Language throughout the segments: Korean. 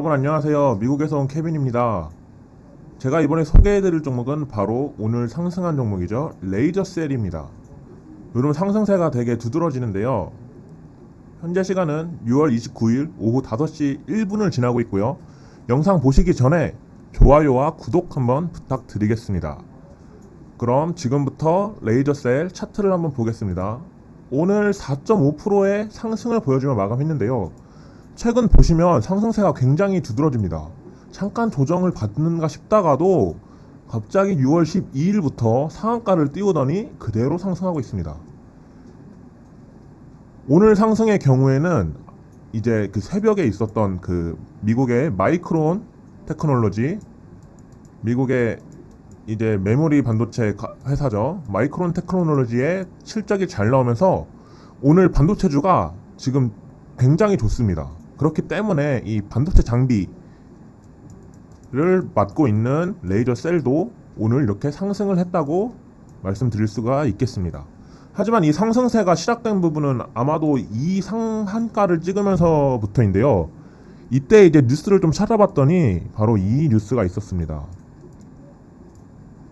여러분 안녕하세요. 미국에서 온 케빈입니다. 제가 이번에 소개해드릴 종목은 바로 오늘 상승한 종목이죠. 레이저 셀입니다. 요즘 상승세가 되게 두드러지는데요. 현재 시간은 6월 29일 오후 5시 1분을 지나고 있고요. 영상 보시기 전에 좋아요와 구독 한번 부탁드리겠습니다. 그럼 지금부터 레이저 셀 차트를 한번 보겠습니다. 오늘 4.5%의 상승을 보여주며 마감했는데요. 최근 보시면 상승세가 굉장히 두드러집니다. 잠깐 조정을 받는가 싶다가도 갑자기 6월 12일부터 상한가를 띄우더니 그대로 상승하고 있습니다. 오늘 상승의 경우에는 이제 그 새벽에 있었던 그 미국의 마이크론 테크놀로지 미국의 이제 메모리 반도체 가- 회사죠. 마이크론 테크놀로지의 실적이 잘 나오면서 오늘 반도체주가 지금 굉장히 좋습니다. 그렇기 때문에 이 반도체 장비를 맡고 있는 레이저 셀도 오늘 이렇게 상승을 했다고 말씀드릴 수가 있겠습니다. 하지만 이 상승세가 시작된 부분은 아마도 이 상한가를 찍으면서부터인데요. 이때 이제 뉴스를 좀 찾아봤더니 바로 이 뉴스가 있었습니다.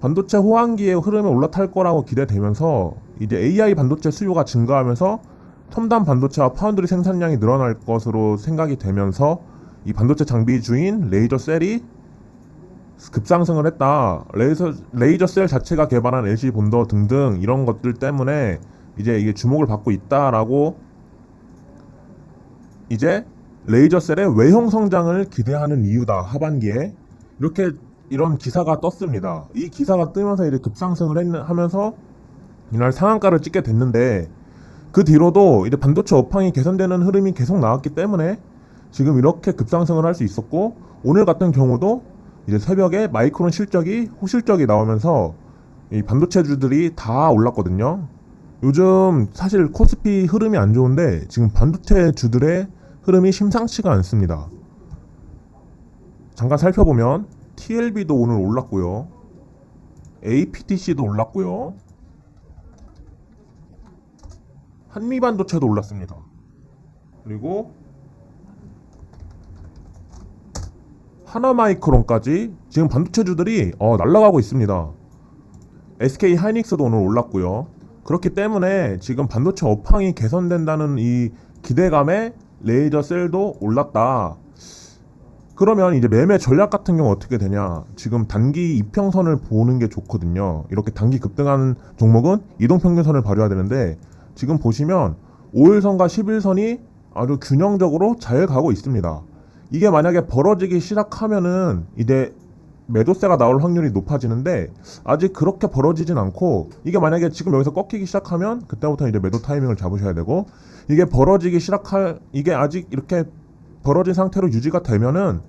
반도체 호황기의 흐름에 올라탈 거라고 기대되면서 이제 AI 반도체 수요가 증가하면서 첨단 반도체와 파운드리 생산량이 늘어날 것으로 생각이 되면서 이 반도체 장비 주인 레이저 셀이 급상승을 했다. 레이저, 레이저 셀 자체가 개발한 LC 본더 등등 이런 것들 때문에 이제 이게 주목을 받고 있다라고 이제 레이저 셀의 외형 성장을 기대하는 이유다. 하반기에 이렇게 이런 기사가 떴습니다. 이 기사가 뜨면서 이제 급상승을 했, 하면서 이날 상한가를 찍게 됐는데 그 뒤로도 이제 반도체 업황이 개선되는 흐름이 계속 나왔기 때문에 지금 이렇게 급상승을 할 수 있었고 오늘 같은 경우도 이제 새벽에 마이크론 실적이 호실적이 나오면서 이 반도체주들이 다 올랐거든요. 요즘 사실 코스피 흐름이 안 좋은데 지금 반도체 주들의 흐름이 심상치가 않습니다. 잠깐 살펴보면 TLB도 오늘 올랐고요. APTC도 올랐고요. 한미반도체도 올랐습니다. 그리고 하나마이크론까지 지금 반도체주들이 어, 날아가고 있습니다. SK 하이닉스도 오늘 올랐고요. 그렇기 때문에 지금 반도체 업황이 개선된다는 이 기대감에 레이저 셀도 올랐다. 그러면 이제 매매 전략 같은 경우 어떻게 되냐? 지금 단기 이평선을 보는 게 좋거든요. 이렇게 단기 급등하는 종목은 이동평균선을 발휘해야 되는데 지금 보시면 5일선과 11선이 아주 균형적으로 잘 가고 있습니다. 이게 만약에 벌어지기 시작하면은 이제 매도세가 나올 확률이 높아지는데 아직 그렇게 벌어지진 않고 이게 만약에 지금 여기서 꺾이기 시작하면 그때부터 이제 매도 타이밍을 잡으셔야 되고 이게 벌어지기 시작할 이게 아직 이렇게 벌어진 상태로 유지가 되면은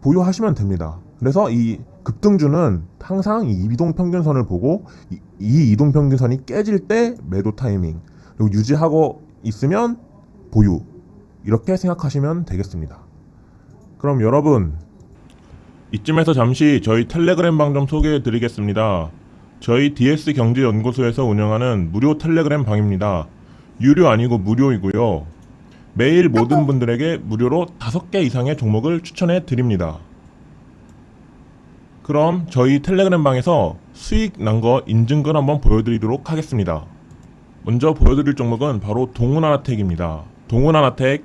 보유하시면 됩니다. 그래서 이 급등주는 항상 이 이동 평균선을 보고 이, 이 이동 평균선이 깨질 때 매도 타이밍 그리고 유지하고 있으면 보유 이렇게 생각하시면 되겠습니다. 그럼 여러분 이쯤에서 잠시 저희 텔레그램 방 좀 소개해 드리겠습니다. 저희 DS 경제연구소에서 운영하는 무료 텔레그램 방입니다. 유료 아니고 무료이고요. 매일 모든 분들에게 무료로 5개 이상의 종목을 추천해 드립니다. 그럼 저희 텔레그램 방에서 수익 난 거 인증글 한번 보여드리도록 하겠습니다. 먼저 보여드릴 종목은 바로 동훈하나텍입니다. 동훈하나텍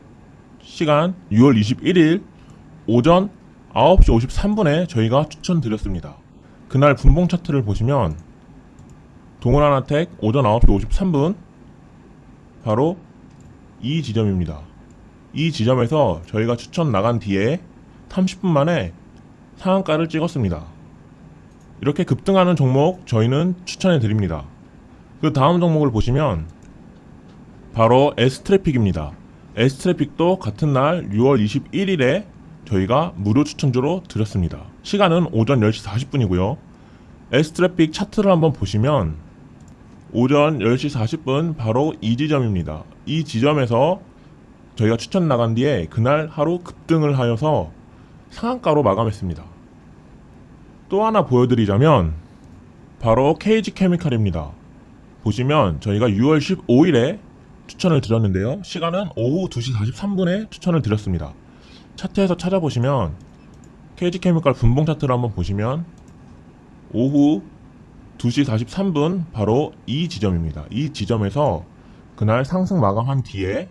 시간 6월 21일 오전 9시 53분에 저희가 추천드렸습니다. 그날 분봉 차트를 보시면 동훈하나텍 오전 9시 53분 바로 이 지점입니다. 이 지점에서 저희가 추천 나간 뒤에 30분 만에 상한가를 찍었습니다. 이렇게 급등하는 종목 저희는 추천해 드립니다. 그 다음 종목을 보시면 바로 S트래픽입니다. S트래픽도 같은 날 6월 21일에 저희가 무료 추천주로 드렸습니다. 시간은 오전 10시 40분이고요. S트래픽 차트를 한번 보시면 오전 10시 40분 바로 이 지점입니다. 이 지점에서 저희가 추천 나간 뒤에 그날 하루 급등을 하여서 상한가로 마감했습니다. 또 하나 보여드리자면 바로 KG 케미칼입니다. 보시면 저희가 6월 15일에 추천을 드렸는데요. 시간은 오후 2시 43분에 추천을 드렸습니다. 차트에서 찾아보시면 KG케미칼 분봉 차트를 한번 보시면 오후 2시 43분 바로 이 지점입니다. 이 지점에서 그날 상승 마감한 뒤에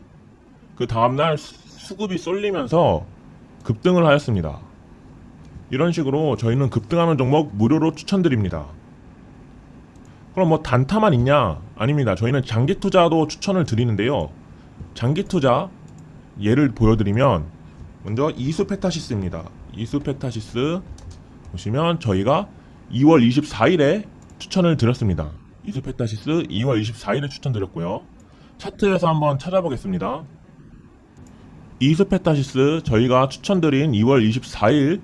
그 다음날 수- 수급이 쏠리면서 급등을 하였습니다. 이런 식으로 저희는 급등하는 종목 무료로 추천드립니다. 그럼 뭐 단타만 있냐? 아닙니다. 저희는 장기 투자도 추천을 드리는데요. 장기 투자 예를 보여드리면 먼저 이수페타시스입니다. 이수페타시스 보시면 저희가 2월 24일에 추천을 드렸습니다. 이수페타시스 2월 24일에 추천드렸고요. 차트에서 한번 찾아보겠습니다. 이수페타시스 저희가 추천드린 2월 24일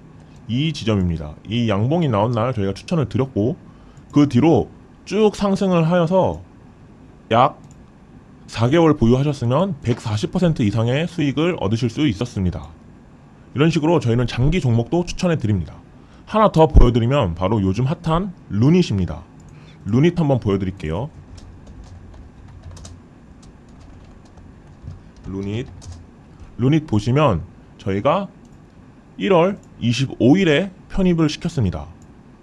이 지점입니다. 이 양봉이 나온 날 저희가 추천을 드렸고 그 뒤로 쭉 상승을 하여서 약 4개월 보유하셨으면 140% 이상의 수익을 얻으실 수 있었습니다. 이런 식으로 저희는 장기 종목도 추천해 드립니다. 하나 더 보여드리면 바로 요즘 핫한 루닛입니다. 루닛 한번 보여드릴게요. 루닛 루닛 보시면 저희가 1월 25일에 편입을 시켰습니다.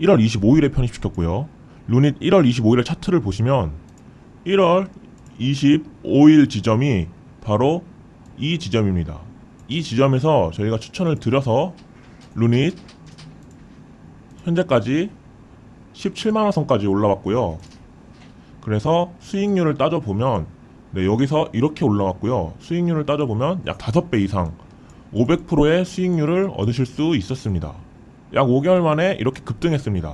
1월 25일에 편입시켰고요. 루닛 1월 25일에 차트를 보시면 1월 25일 지점이 바로 이 지점입니다. 이 지점에서 저희가 추천을 드려서 루닛 현재까지 17만원 선까지 올라왔고요. 그래서 수익률을 따져보면 네, 여기서 이렇게 올라왔고요. 수익률을 따져보면 약 5배 이상 500%의 수익률을 얻으실 수 있었습니다. 약 5개월 만에 이렇게 급등했습니다.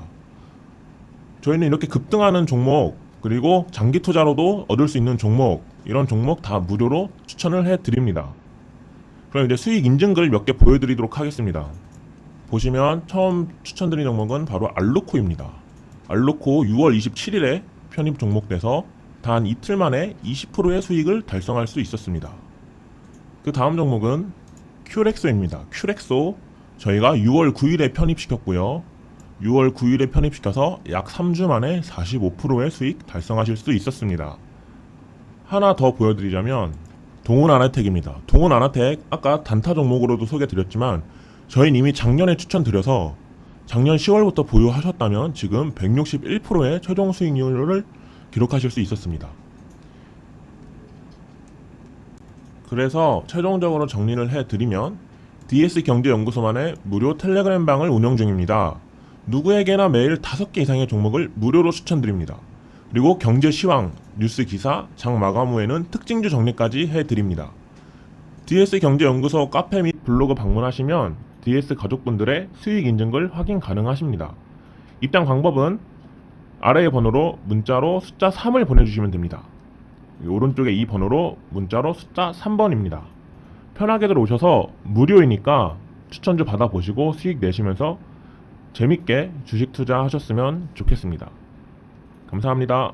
저희는 이렇게 급등하는 종목 그리고 장기 투자로도 얻을 수 있는 종목 이런 종목 다 무료로 추천을 해 드립니다. 그럼 이제 수익 인증글 몇 개 보여드리도록 하겠습니다. 보시면 처음 추천드린 종목은 바로 알루코입니다. 알루코 6월 27일에 편입 종목돼서 단 이틀 만에 20%의 수익을 달성할 수 있었습니다. 그 다음 종목은 큐렉소입니다. 큐렉소 저희가 6월 9일에 편입시켰고요. 6월 9일에 편입시켜서 약 3주 만에 45%의 수익 달성하실 수 있었습니다. 하나 더 보여드리자면 동훈 아나텍입니다. 동훈 아나텍 아까 단타 종목으로도 소개드렸지만 저희는 이미 작년에 추천드려서 작년 10월부터 보유하셨다면 지금 161%의 최종 수익률을 기록하실 수 있었습니다. 그래서 최종적으로 정리를 해드리면 DS 경제연구소만의 무료 텔레그램 방을 운영 중입니다. 누구에게나 매일 5개 이상의 종목을 무료로 추천드립니다. 그리고 경제 시황, 뉴스 기사, 장 마감 후에는 특징주 정리까지 해드립니다. DS 경제연구소 카페 및 블로그 방문하시면 DS 가족분들의 수익 인증글 확인 가능하십니다. 입장 방법은 아래의 번호로 문자로 숫자 3을 보내주시면 됩니다. 이 오른쪽에 이 번호로 문자로 숫자 3번입니다. 편하게들 오셔서 무료이니까 추천주 받아보시고 수익 내시면서 재밌게 주식 투자하셨으면 좋겠습니다. 감사합니다.